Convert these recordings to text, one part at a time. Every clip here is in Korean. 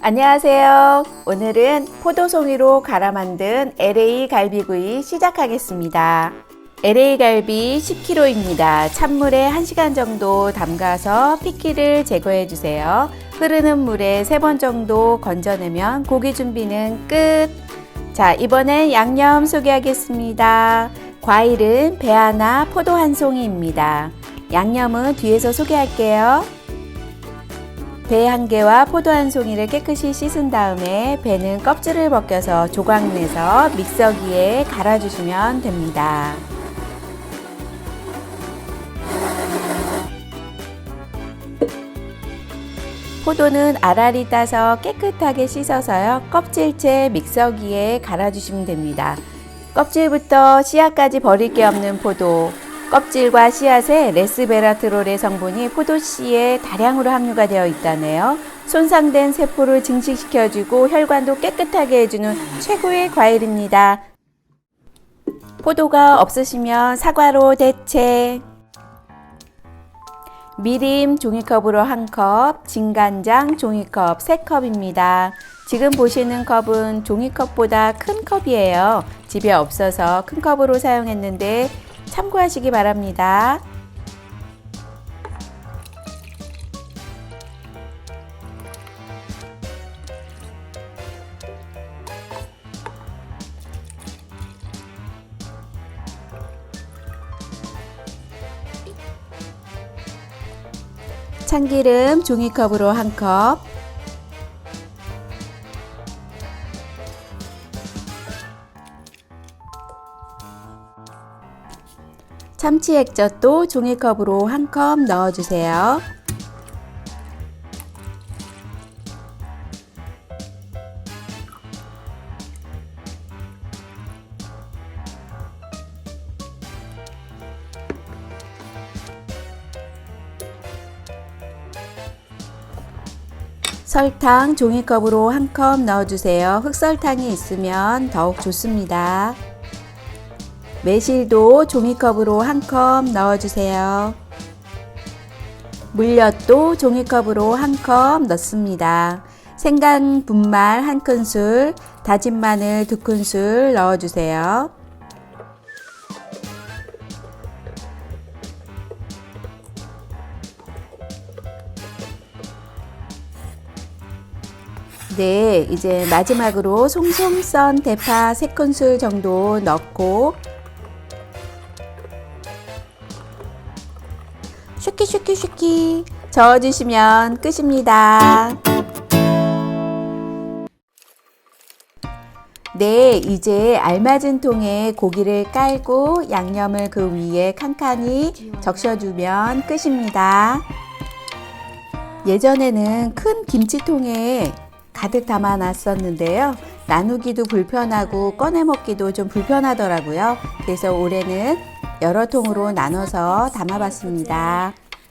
안녕하세요. 오늘은 포도송이로 갈아 만든 LA 갈비구이 시작하겠습니다. LA 갈비 10kg입니다. 찬물에 1시간 정도 담가서 피키를 제거해 주세요. 흐르는 물에 3번 정도 건져내면 고기 준비는 끝. 자, 이번엔 양념 소개하겠습니다. 과일은 배 하나, 포도 한 송이입니다. 양념은 뒤에서 소개할게요. 배 한 개와 포도 한 송이를 깨끗이 씻은 다음에 배는 껍질을 벗겨서 조각 내서 믹서기에 갈아주시면 됩니다. 포도는 알알이 따서 깨끗하게 씻어서요. 껍질째 믹서기에 갈아주시면 됩니다. 껍질부터 씨앗까지 버릴 게 없는 포도. 껍질과 씨앗에 레스베라트롤의 성분이 포도씨에 다량으로 함유가 되어 있다네요. 손상된 세포를 증식시켜주고 혈관도 깨끗하게 해주는 최고의 과일입니다. 포도가 없으시면 사과로 대체. 미림 종이컵으로 한 컵, 진간장 종이컵 3컵입니다. 지금 보시는 컵은 종이컵보다 큰 컵이에요. 집에 없어서 큰 컵으로 사용했는데 참고하시기 바랍니다. 참기름 종이컵으로 한 컵, 참치 액젓도 종이컵으로 한 컵 넣어주세요. 설탕 종이컵으로 한 컵 넣어주세요. 흑설탕이 있으면 더욱 좋습니다. 매실도 종이컵으로 한 컵 넣어주세요. 물엿도 종이컵으로 한 컵 넣습니다. 생강 분말 한 큰술, 다진 마늘 두 큰술 넣어주세요. 네, 이제 마지막으로 송송 썬 대파 3큰술 정도 넣고 슈키 저어주시면 끝입니다. 네, 이제 알맞은 통에 고기를 깔고 양념을 그 위에 칸칸이 적셔주면 끝입니다. 예전에는 큰 김치통에 가득 담아 놨었는데요. 나누기도 불편하고 꺼내 먹기도 좀 불편하더라고요. 그래서 올해는 여러 통으로 나눠서 담아봤습니다.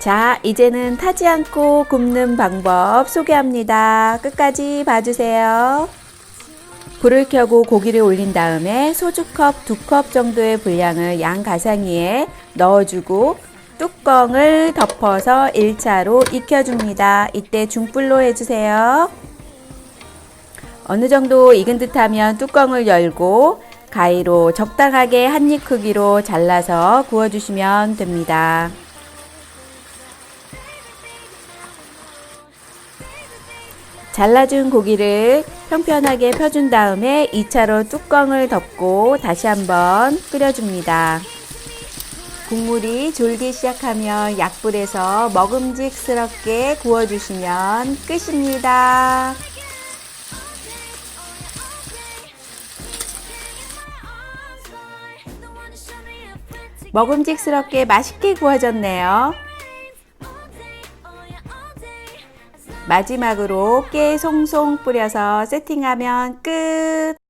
자, 이제는 타지 않고 굽는 방법 소개합니다. 끝까지 봐주세요. 불을 켜고 고기를 올린 다음에 소주컵 두 컵 정도의 분량을 양 가상이에 넣어주고 뚜껑을 덮어서 1차로 익혀줍니다. 이때 중불로 해주세요. 어느 정도 익은 듯 하면 뚜껑을 열고 가위로 적당하게 한 입 크기로 잘라서 구워주시면 됩니다. 잘라준 고기를 평평하게 펴준 다음에 2차로 뚜껑을 덮고 다시 한번 끓여줍니다. 국물이 졸기 시작하면 약불에서 먹음직스럽게 구워주시면 끝입니다. 먹음직스럽게 맛있게 구워졌네요. 마지막으로 깨 송송 뿌려서 세팅하면 끝!